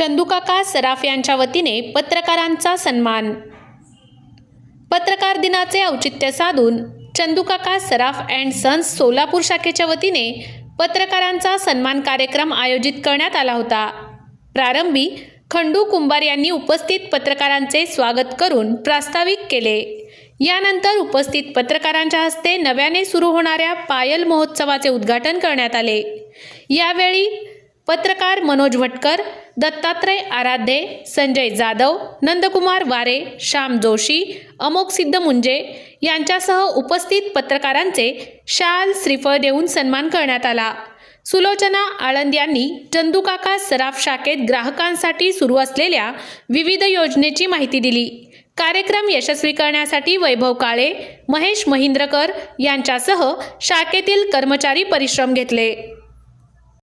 चंदुकाका सराफ यांच्या वतीने पत्रकारांचा सन्मान. पत्रकार दिनाचे औचित्य साधून चंदुकाका सराफ अँड सन्स सोलापूर शाखेच्या वतीने पत्रकारांचा सन्मान कार्यक्रम आयोजित करण्यात आला होता. प्रारंभी खंडू कुंभार यांनी उपस्थित पत्रकारांचे स्वागत करून प्रास्ताविक केले. यानंतर उपस्थित पत्रकारांच्या हस्ते नव्याने सुरू होणाऱ्या पायल महोत्सवाचे उद्घाटन करण्यात आले. यावेळी पत्रकार मनोज भटकर दत्तात्रय आराध्ये संजय जाधव नंदकुमार वारे श्याम जोशी अमोक सिद्ध मुंजे यांच्यासह उपस्थित पत्रकारांचे शाल श्रीफळ देऊन सन्मान करण्यात आला. सुलोचना आळंद यांनी चंदूकाका सराफ शाखेत ग्राहकांसाठी सुरू असलेल्या विविध योजनेची माहिती दिली. कार्यक्रम यशस्वी करण्यासाठी वैभव काळे महेश महिंद्रकर यांच्यासह शाखेतील कर्मचारी परिश्रम घेतले.